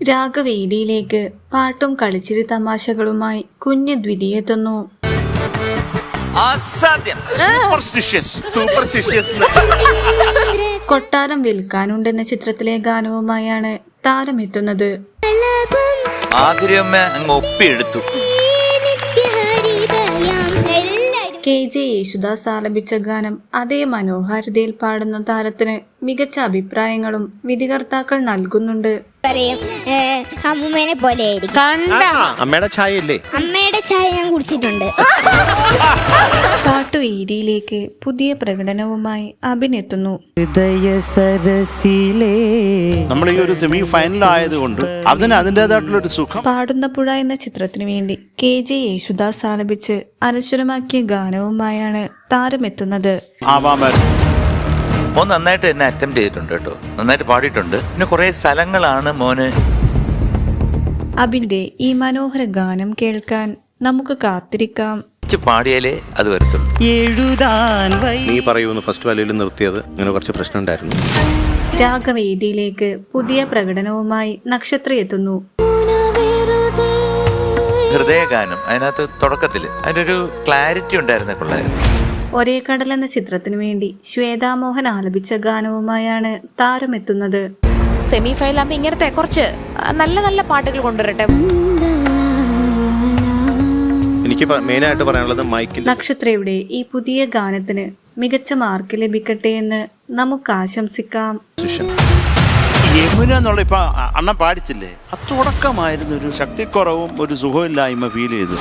രാഗവേദിയിലേക്ക് പാട്ടും കളിച്ചിരി തമാശകളുമായി കുഞ്ഞ് ദ്വിതീയെത്തുന്നു അസാധ്യം. കൊട്ടാരം വിൽക്കാനുണ്ടെന്ന ചിത്രത്തിലെ ഗാനവുമായാണ് താരമെത്തുന്നത്. ആതിരയമ്മ അങ്ങ് ഒപ്പിയെടുത്തു. കെ. ജെ. യേശുദാസ് ആലപിച്ച ഗാനം അതേ മനോഹാരിതയിൽ പാടുന്ന താരത്തിന് മികച്ച അഭിപ്രായങ്ങളും വിധികർത്താക്കൾ നൽകുന്നുണ്ട്. പറയും അമ്മൂമ്മേനെ പോലെ അമ്മയുടെ ചായ അമ്മയുടെ ചായ കുടിച്ചിട്ടുണ്ട്. പാട്ടുവേദിയിലേക്ക് പുതിയ പ്രകടനവുമായി അഭിനെത്തുന്നു. ഹൃദയ സരസിലേ. നമ്മൾ ഈ ഒരു സെമി ഫൈനൽ ആയതുകൊണ്ട് അതിന് അതിന്റെതായിട്ടുള്ള ഒരു സുഖം. പാടുന്ന പുഴ എന്ന ചിത്രത്തിനു വേണ്ടി കെ ജെ യേശുദാസ് ആലപിച്ച് അനശ്വരമാക്കിയ ഗാനവുമായാണ് താരമെത്തുന്നത്. ആവാമായിരുന്നു മോൻ നന്നായിട്ട് എന്നെ അറ്റംപ്റ്റ് ചെയ്തിട്ടുണ്ട് കേട്ടോ. നന്നായിട്ട് പാടിയിട്ടുണ്ട്. പിന്നെ കുറെ സ്ഥലങ്ങളാണ് മോന്. അബിന്റെ ഈ മനോഹര ഗാനം കേൾക്കാൻ നമുക്ക് കാത്തിരിക്കാം. പാടിയാലേ അത് വരത്തുള്ളൂ. എഴുതാൻ വൈ നീ പറയൂന്ന് ഫസ്റ്റ് വാല്യൂൽ നിർത്തിയത് അങ്ങനെ കുറച്ച് പ്രശ്നം ഉണ്ടായിരുന്നു. രാഗവേദിയിലേക്ക് പുതിയ പ്രകടനവുമായി നക്ഷത്ര എത്തുന്നു. ഹൃദയഗാനം അതിനകത്ത് തുടക്കത്തിൽ അതിനൊരു ക്ലാരിറ്റി ഉണ്ടായിരുന്ന കൊള്ളായിരുന്നു. ഒരേ കടൽ എന്ന ചിത്രത്തിനു വേണ്ടി ശ്വേതാമോഹൻ ആലപിച്ച ഗാനവുമായാണ് താരമെത്തുന്നത്. സെമി ഫൈനൽ ആകുമ്പോ ഇങ്ങനത്തെ കുറച്ച് നല്ല നല്ല പാട്ടുകൾ കൊണ്ടുവരട്ടെ. എനിക്ക് മെയിനായിട്ട് പറയാനുള്ളത് മൈക്കിൽ നക്ഷത്രയുടെ ഈ പുതിയ ഗാനത്തിന് മികച്ച മാർക്ക് ലഭിക്കട്ടെ എന്ന് നമുക്ക് ആശംസിക്കാം. യമുന എന്നുള്ള ഇപ്പൊ അണ്ണ അണ്ണൻ പാടിച്ചില്ലേ? അത് തുടക്കമായിരുന്നു ഒരു ശക്തിക്കുറവും ഒരു സുഖമില്ലായ്മ ഫീൽ ചെയ്തു.